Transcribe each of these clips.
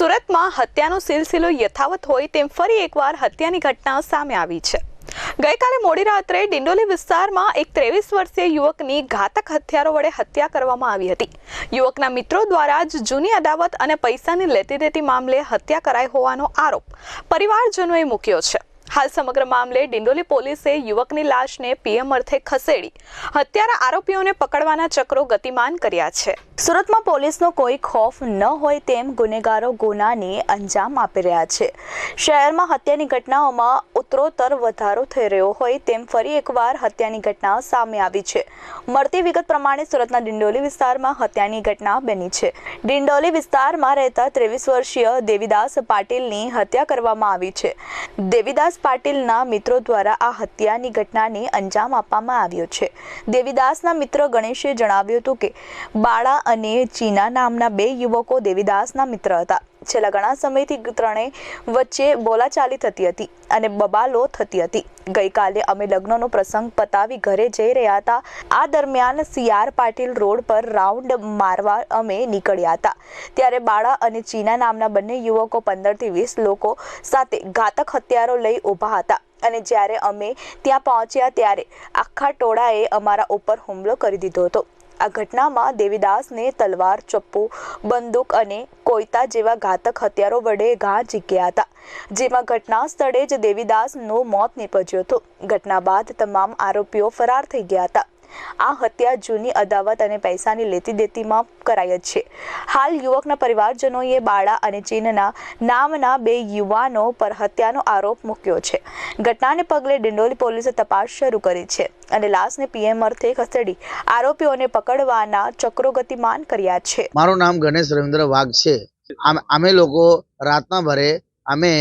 સુરતમાં હત્યાનો સિલસિલો યથાવત હોય તેમ ફરી એકવાર હત્યાની ઘટના સામે આવી છે. ગઈકાલે મોડી રાત્રે ડિંડોલી વિસ્તારમાં એક ત્રેવીસ વર્ષીય યુવકની ઘાતક હથિયારો વડે હત્યા કરવામાં આવી હતી. યુવકના મિત્રો દ્વારા જ જૂની અદાવત અને પૈસાની લેતી દેતી મામલે હત્યા કરાઈ હોવાનો આરોપ પરિવારજનોએ મૂક્યો છે. હાલ સમગ્ર મામલે ડિંડોલી પોલીસે યુવકની લાશને પીએમ અર્થે ખસેડી હત્યારા આરોપીઓને પકડવાના ચક્રો ગતિમાન કર્યા છે. સુરતમાં પોલીસનો કોઈ ખોફ ન હોય તેમ ગુનેગારો ગુનાને અંજામ આપી રહ્યા છે. શહેરમાં હત્યાની ઘટનાઓમાં ઉત્તરોત્તર વધારો થઈ રહ્યો હોય તેમ ફરી એકવાર હત્યાની ઘટના સામે આવી છે. મળતી વિગત પ્રમાણે સુરતના ડિંડોલી વિસ્તારમાં હત્યાની ઘટના બની છે. ડિંડોલી વિસ્તારમાં રહેતા ત્રેવીસ વર્ષીય દેવીદાસ પાટીલની હત્યા કરવામાં આવી છે. દેવીદાસ પાટીલના મિત્રો દ્વારા આ હત્યાની ઘટનાને અંજામ આપવામાં આવ્યો છે. દેવીદાસના મિત્ર ગણેશે જણાવ્યું હતું કે, બાળા અને ચીના નામના બે યુવકો દેવીદાસના મિત્ર હતા. છેલ્લા ઘણા સમયથી ત્રણેય વચ્ચે બોલાચાલી થતી હતી અને બબાલો થતી હતી. ગઈકાલે અમે લગ્નનો પ્રસંગ પતાવી ઘરે જઈ રહ્યા હતા. આ દરમિયાન સીઆર પાટીલ રોડ પર રાઉન્ડ મારવા અમે નીકળ્યા હતા. ત્યારે બાળા અને ચીના નામના બંને યુવકો પંદરથી વીસ લોકો સાથે ઘાતક હથિયારો લઈ ઊભા હતા અને જ્યારે અમે ત્યાં પહોંચ્યા ત્યારે આખા ટોળાએ અમારા ઉપર હુમલો કરી દીધો હતો. આ ઘટનામાં દેવીદાસને તલવાર, ચપ્પુ, બંદૂક અને કોયતા જેવા ઘાતક હથિયારો વડે ઘા ઝીક્યા હતા, જેમાં ઘટના સ્થળે જ દેવીદાસનું મોત નીપજ્યું હતું. ઘટના બાદ તમામ આરોપીઓ ફરાર થઈ ગયા હતા. આ હત્યા જૂની અદાવત અને પૈસાની લેતી દેતીમાં કરાઈ જ છે. હાલ યુવકના પરિવારજનોએ બાળા અને ચીનના નામના બે યુવાનો પર હત્યાનો આરોપ મૂક્યો છે. ઘટનાને પગલે ડિંડોલી પોલીસે તપાસ શરૂ કરી છે અને લાશને પીએમ અર્થે ખસેડી આરોપીઓને પકડવાના ચક્રો ગતિમાન કર્યા છે. મારું નામ ગણેશ રવિન્દ્ર વાઘ છે. અમે લોકો રાતના ભરે અમે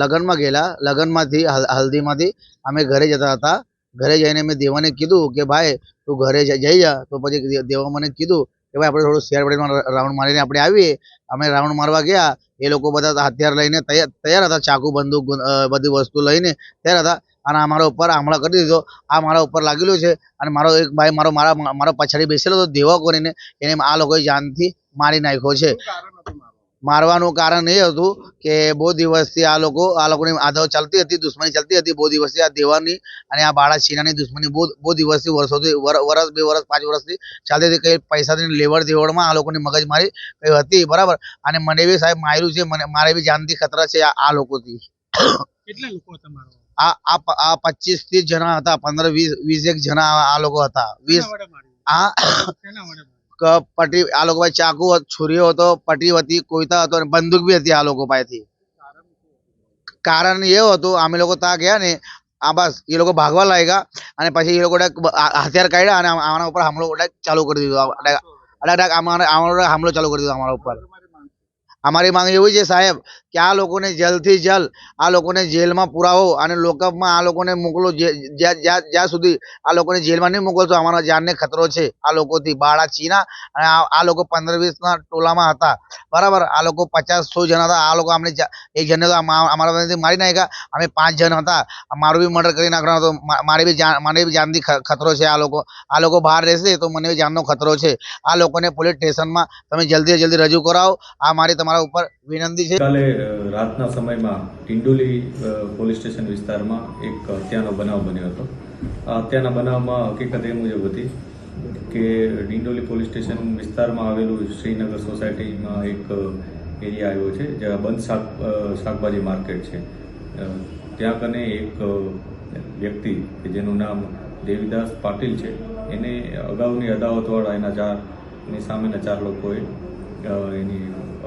લગ્નમાં ગયેલા. લગ્નમાંથી હલ્દીમાંથી અમે ઘરે જતા હતા. ઘરે જઈને મેં દેવાને કીધું કે ભાઈ, તું ઘરે જઈ જા. તો પછી દેવા મને કીધું કે ભાઈ, આપણે થોડું શેર પડીમાં રાઉન્ડ મારીને આપણે આવીએ. અમે રાઉન્ડ મારવા ગયા. એ લોકો બધા હથિયાર લઈને તૈયાર તૈયાર હતા. ચાકુ, બંદૂક બધી વસ્તુ લઈને તૈયાર હતા. અને આ મારા ઉપર હમણાં કરી દીધો. આ મારા ઉપર લાગેલું છે. અને મારો એક ભાઈ મારો, મારા, મારો પછાડી બેસેલો હતો. દેવા કરીને. એને આ લોકોએ જાનથી મારી નાખ્યો છે. મારવાનું કારણ એ હતું કે બહુ દિવસથી આ લોકો આ લોકોની આદવ ચાલતી હતી દુશ્મની ચાલતી હતી બહુ દિવસથી આ દેવાની અને આ બાળા છીનાની દુશ્મની બહુ બહુ દિવસથી વર્ષોથી વર- વરસ બે વર્ષ પાંચ વર્ષથી ચાલતી હતી કંઈ પૈસાની લેવડ દેવડમાં આ લોકોની મગજમારી કઈ હતી બરાબર? અને મને બી સાહેબ માર્યું છે મને મારે બી જાનથી ખતરા છે આ લોકોથી. કેટલા લોકો તમારો આ આ પચીસ ત્રીસ જણા હતા પંદર વીસ વીસ એક જણા આ લોકો હતા. વીસ આ પટી આ લોકો પાસે ચાકુ છુરીઓ હતો પટી હતી કોઈતા હતો અને બંદૂક બી હતી આ લોકો પાસેથી. કારણ એવું હતું, અમે લોકો ત્યાં ગયા ને, આ બસ, એ લોકો ભાગવા લાગ્યા અને પછી એ લોકો હથિયાર કાઢ્યા અને આના ઉપર હુમલો ચાલુ કરી દીધો. અમારો હુમલો ચાલુ કરી દીધો અમારા ઉપર. અમારી માંગ એવી છે સાહેબ કે આ લોકોને જલ્દથી જલ્દ આ લોકોને જેલમાં પુરાવો અને લોકઅપમાં આ લોકોને મોકલો જ્યાં સુધી આ લોકોને જેલમાં નહીં મોકલશો, અમારા જાનને ખતરો છે. આ લોકોથી બાળા ચીના અને આ લોકો પંદર વીસના ટોલામાં હતા. બરાબર? આ લોકો પચાસ સો જણા હતા. આ લોકો અમને એક જણને તો અમારા મારી નાખ્યા. અમે પાંચ જણ હતા. મારું બી મર્ડર કરી નાખવાનો હતો. મારે બી જાન મને બી જાનથી ખતરો છે આ લોકો. આ લોકો બહાર રહેશે તો મને બી જાનનો ખતરો છે. આ લોકોને પોલીસ સ્ટેશનમાં તમે જલ્દી જલ્દી રજૂ કરાવો. આ મારી તમારા ઉપર વિનંતી છે. કાલે રાતના સમયમાં ટિંડોલી પોલીસ સ્ટેશન વિસ્તારમાં એક હત્યાનો બનાવ બન્યો હતો. આ હત્યાના બનાવમાં હકીકત એ મુજબ હતી કે ડિંડોલી પોલીસ સ્ટેશન વિસ્તારમાં આવેલું શ્રીનગર સોસાયટીમાં એક એરિયા આવ્યો છે, જ્યાં બંધ શાક શાકભાજી માર્કેટ છે. ત્યાં કને એક વ્યક્તિ કે જેનું નામ દેવીદાસ પાટીલ છે, એને અગાઉની અદાવતવાળા એના ચાર, એની સામેના ચાર લોકોએ એની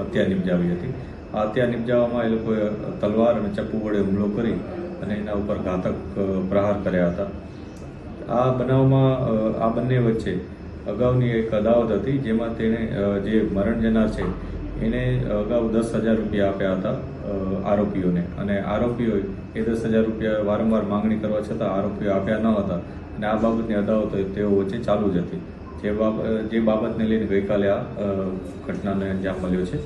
હત્યા નિપજાવી હતી. આ હત્યા નિપજાવવામાં એ લોકોએ તલવાર અને ચપ્પુ વડે હુમલો કરી અને એના ઉપર ઘાતક પ્રહાર કર્યા હતા. આ બનાવમાં આ બંને વચ્ચે અગાઉની એક અદાવત હતી જેમાં તેણે જે મરણ જનાર છે એને અગાઉ દસ હજાર રૂપિયા આપ્યા હતા આરોપીઓને. અને આરોપીઓએ એ દસ હજાર રૂપિયા વારંવાર માંગણી કરવા છતાં આરોપીઓ આપ્યા ન હતા. અને આ બાબતની અદાવત તેઓ વચ્ચે ચાલુ જ હતી. જે બાબત જે બાબતને લઈને ગઈકાલે આ ઘટનાને અંજામ મળ્યો છે.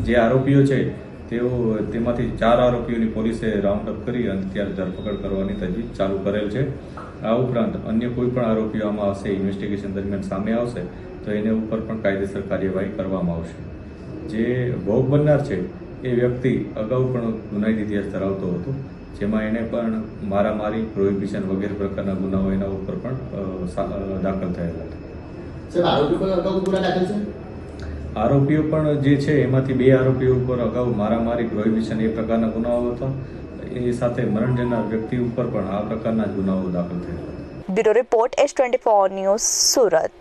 જે આરોપીઓ છે, તેઓ તેમાંથી ચાર આરોપીઓની પોલીસે રાઉન્ડ અપ કરી અને ત્યારે ધરપકડ કરવાની તજવીજ ચાલુ કરેલ છે. આ ઉપરાંત અન્ય કોઈ પણ આરોપીઓ આમાં હશે ઇન્વેસ્ટિગેશન દરમિયાન સામે આવશે, તો એને ઉપર પણ કાયદેસર કાર્યવાહી કરવામાં આવશે. જે ભોગ બનનાર છે, એ વ્યક્તિ અગાઉ પણ ગુનાહિત ઇતિહાસ ધરાવતો હતો, જેમાં એને પણ મારામારી પ્રોહિબિશન વગેરે પ્રકારના ગુનાઓ એના ઉપર પણ દાખલ થયેલા હતા. આરોપી કોઈ અગાઉ ગુના દાખલ છે? આરોપીઓ પણ જે છે, એમાંથી બે આરોપીઓ ઉપર અગાઉ મારામારી પ્રોહિબિશન એ પ્રકારના ગુનાઓ હતા. એ સાથે મરણ જનાર વ્યક્તિ ઉપર પણ આ પ્રકારના ગુનાઓ દાખલ થયેલા bureau report S twenty four news Surat.